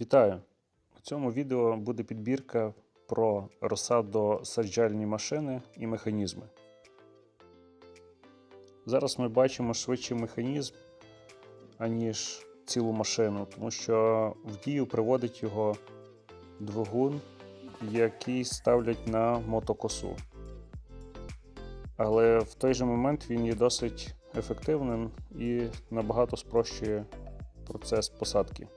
Вітаю! У цьому відео буде підбірка про розсадосаджальні машини і механізми. Зараз ми бачимо швидший механізм, аніж цілу машину, тому що в дію приводить його двигун, який ставлять на мотокосу. Але в той же момент він є досить ефективним і набагато спрощує процес посадки.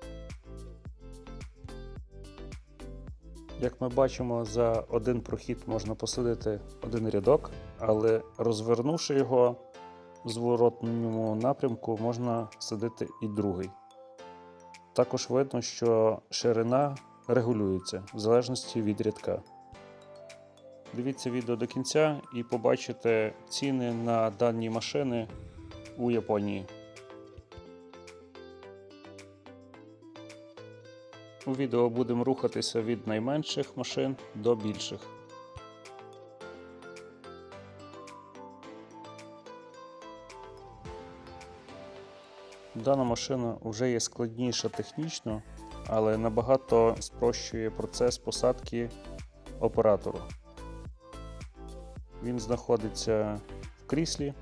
Як ми бачимо, за один прохід можна посадити один рядок, але розвернувши його в зворотному напрямку, можна садити і другий. Також видно, що ширина регулюється в залежності від рядка. Дивіться відео до кінця і побачите ціни на дані машини у Японії. У відео будемо рухатися від найменших машин до більших. Дана машина вже є складніша технічно, але набагато спрощує процес посадки оператору. Він знаходиться в кріслі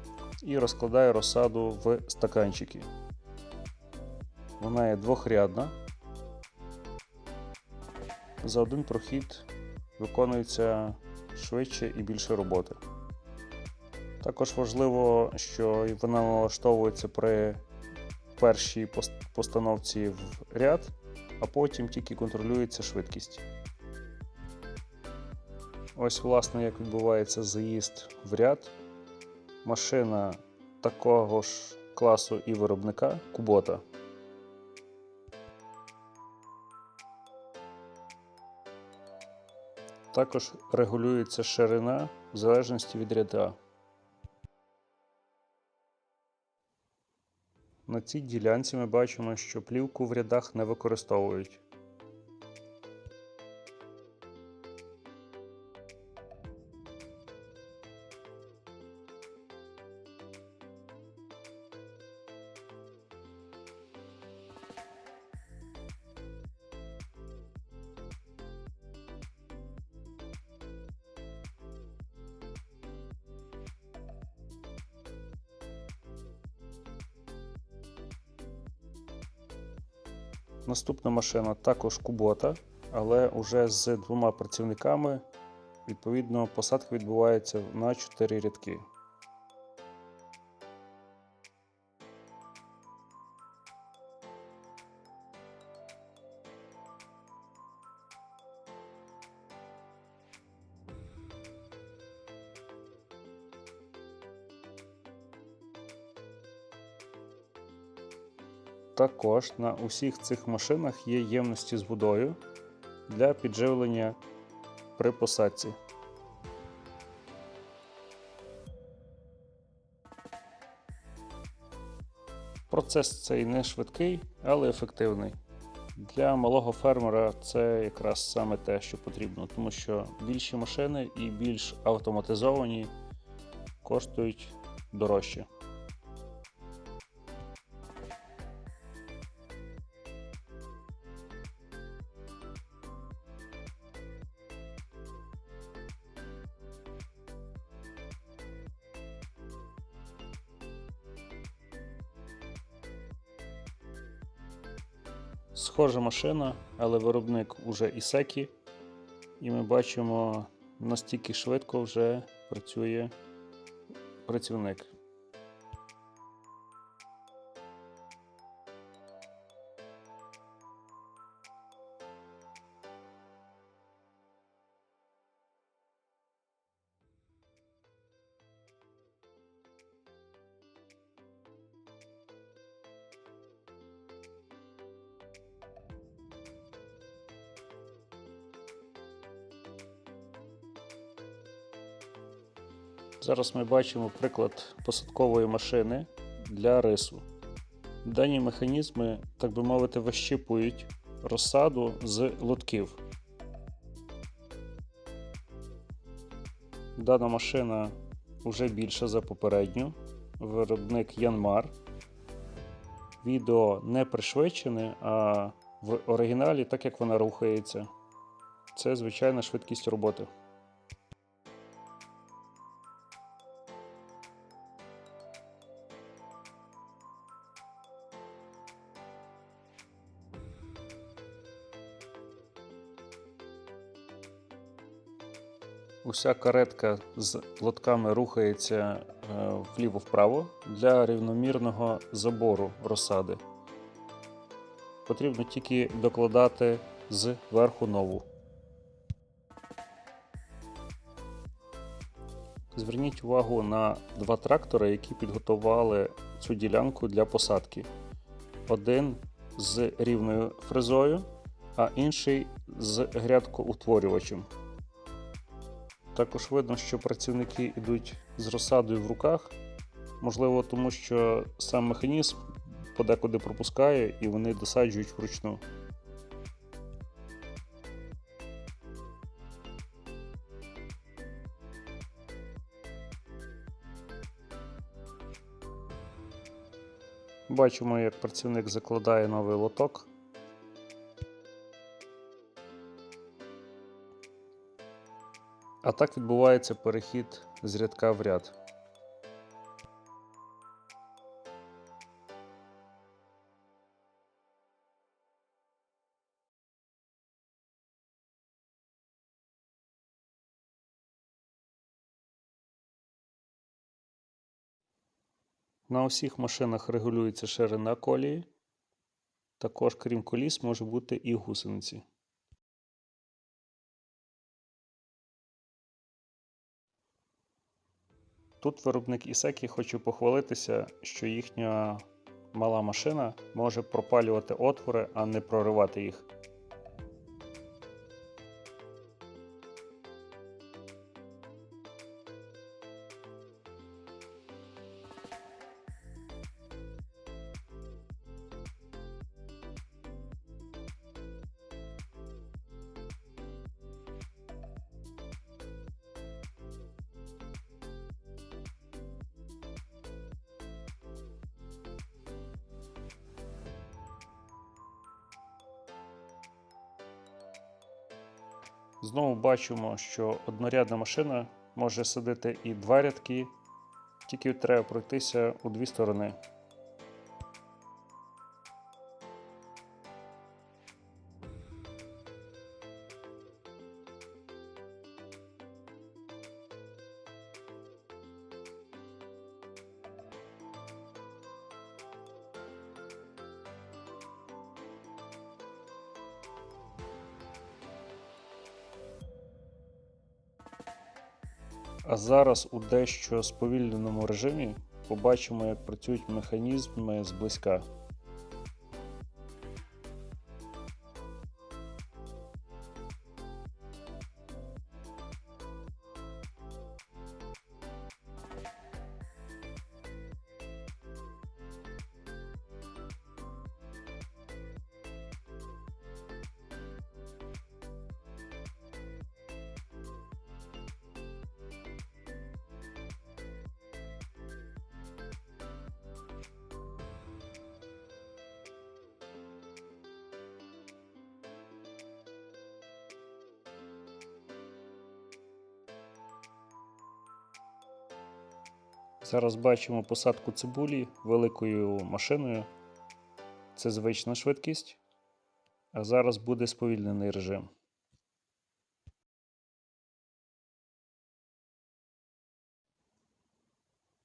і розкладає розсаду в стаканчики. Вона є двохрядна. За один прохід виконується швидше і більше роботи. Також важливо, що вона налаштовується при першій постановці в ряд, а потім тільки контролюється швидкість. Ось, власне, як відбувається заїзд в ряд. Машина такого ж класу і виробника Кубота. Також регулюється ширина в залежності від ряда. На цій ділянці ми бачимо, що плівку в рядах не використовують. Наступна машина також Кубота, але вже з двома працівниками. Відповідно, посадка відбувається на 4 рядки. Також на усіх цих машинах є ємності з водою для підживлення при посадці. Процес цей не швидкий, але ефективний. Для малого фермера це якраз саме те, що потрібно, тому що більші машини і більш автоматизовані коштують дорожче. Схожа машина, але виробник уже Ісекі. І ми бачимо, настільки швидко вже працює працівник. Зараз ми бачимо приклад посадкової машини для рису. Дані механізми, так би мовити, вищипують розсаду з лотків. Дана машина вже більша за попередню. Виробник Янмар. Відео не пришвидшене, а в оригіналі, так як вона рухається. Це звичайна швидкість роботи. Уся каретка з лотками рухається е, вліво-вправо для рівномірного забору розсади. Потрібно тільки докладати зверху нову. Зверніть увагу на два трактори, які підготували цю ділянку для посадки. Один з рівною фрезою, а інший з грядкоутворювачем. Також видно, що працівники йдуть з розсадою в руках. Можливо, тому що сам механізм подекуди пропускає і вони досаджують вручну. Бачимо, як працівник закладає новий лоток. А так відбувається перехід з рядка в ряд. На усіх машинах регулюється ширина колії. Також, крім коліс, може бути і гусениці. Тут виробник Ісекі хоче похвалитися, що їхня мала машина може пропалювати отвори, а не проривати їх. Знову бачимо, що однорядна машина може садити і два рядки, тільки треба пройтися у дві сторони. А зараз у дещо сповільненому режимі побачимо, як працюють механізми зблизька. Зараз бачимо посадку цибулі великою машиною. Це звична швидкість. А зараз буде сповільнений режим.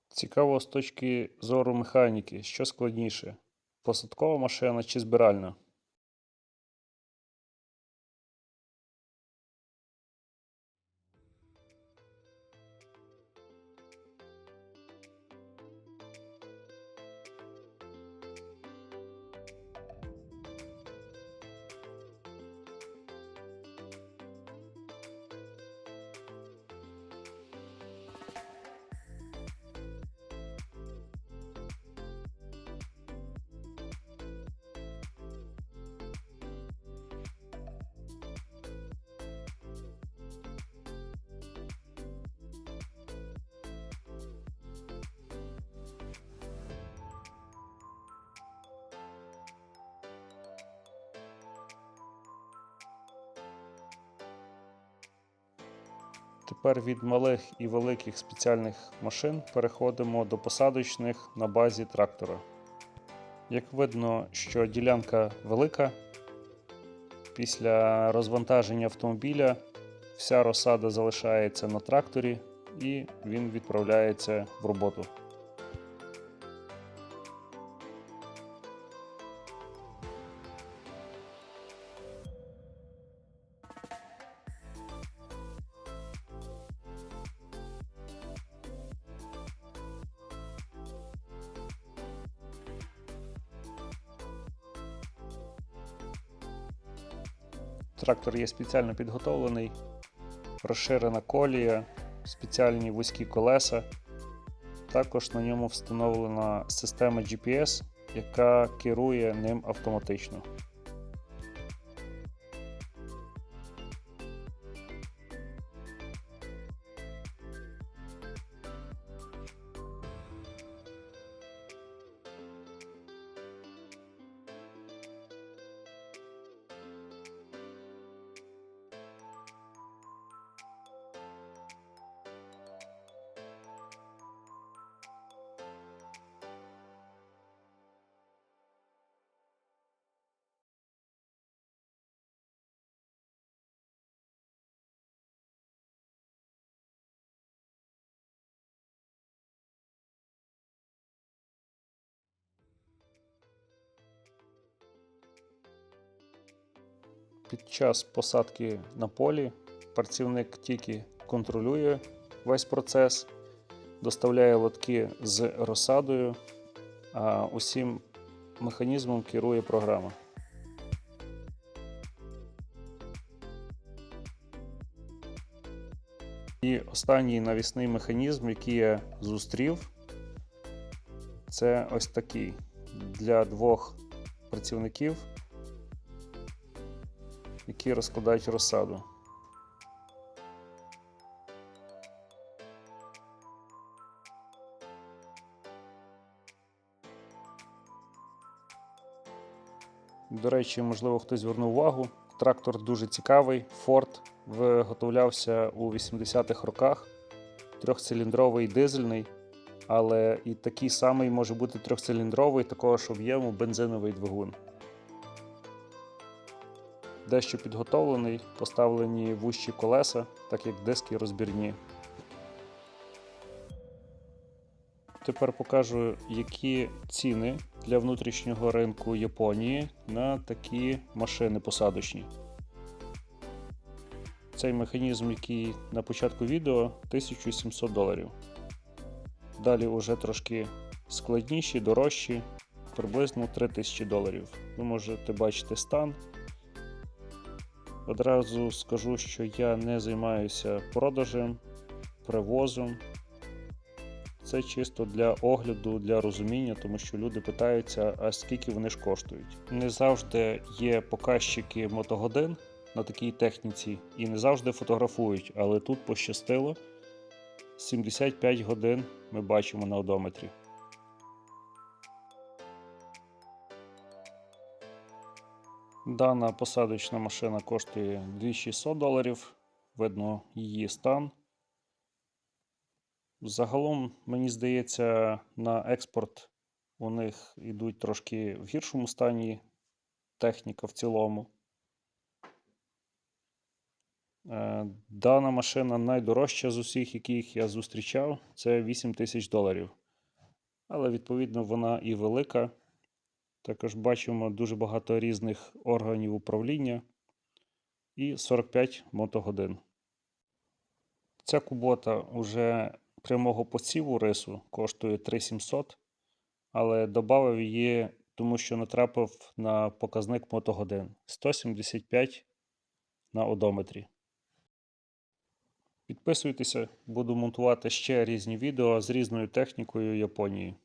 Цікаво з точки зору механіки, що складніше: посадкова машина чи збиральна. Тепер від малих і великих спеціальних машин переходимо до посадочних на базі трактора. Як видно, що ділянка велика, після розвантаження автомобіля вся розсада залишається на тракторі і він відправляється в роботу. Трактор є спеціально підготовлений, розширена колія, спеціальні вузькі колеса. Також на ньому встановлена система GPS, яка керує ним автоматично. Під час посадки на полі працівник тільки контролює весь процес, доставляє лотки з розсадою, а усім механізмом керує програма. І останній навісний механізм, який я зустрів, це ось такий для двох працівників які розкладають розсаду. До речі, можливо, хтось звернув увагу. Трактор дуже цікавий. Ford виготовлявся у 80-х роках. Трьохциліндровий дизельний, але і такий самий може бути трьохциліндровий, такого ж об'єму бензиновий двигун дещо підготовлений, поставлені вущі колеса, так як диски розбірні. Тепер покажу, які ціни для внутрішнього ринку Японії на такі машини посадочні. Цей механізм, який на початку відео 1700 доларів. Далі вже трошки складніші, дорожчі, приблизно 3000 доларів. Ви можете бачити стан. Одразу скажу, що я не займаюся продажем, привозом. Це чисто для огляду, для розуміння, тому що люди питаються, а скільки вони ж коштують. Не завжди є показчики мотогодин на такій техніці і не завжди фотографують, але тут пощастило 75 годин ми бачимо на одометрі. Дана посадочна машина коштує 2600 доларів. Видно її стан. Загалом, мені здається, на експорт у них йдуть трошки в гіршому стані техніка в цілому. Е, дана машина найдорожча з усіх, яких я зустрічав, це 8 тисяч доларів. Але, відповідно, вона і велика. Також бачимо дуже багато різних органів управління і 45 мотогодин. Ця кубота вже прямого посіву рису коштує 3700, але додав її, тому що натрапив на показник мотогодин 175 на одометрі. Підписуйтеся, буду монтувати ще різні відео з різною технікою Японії.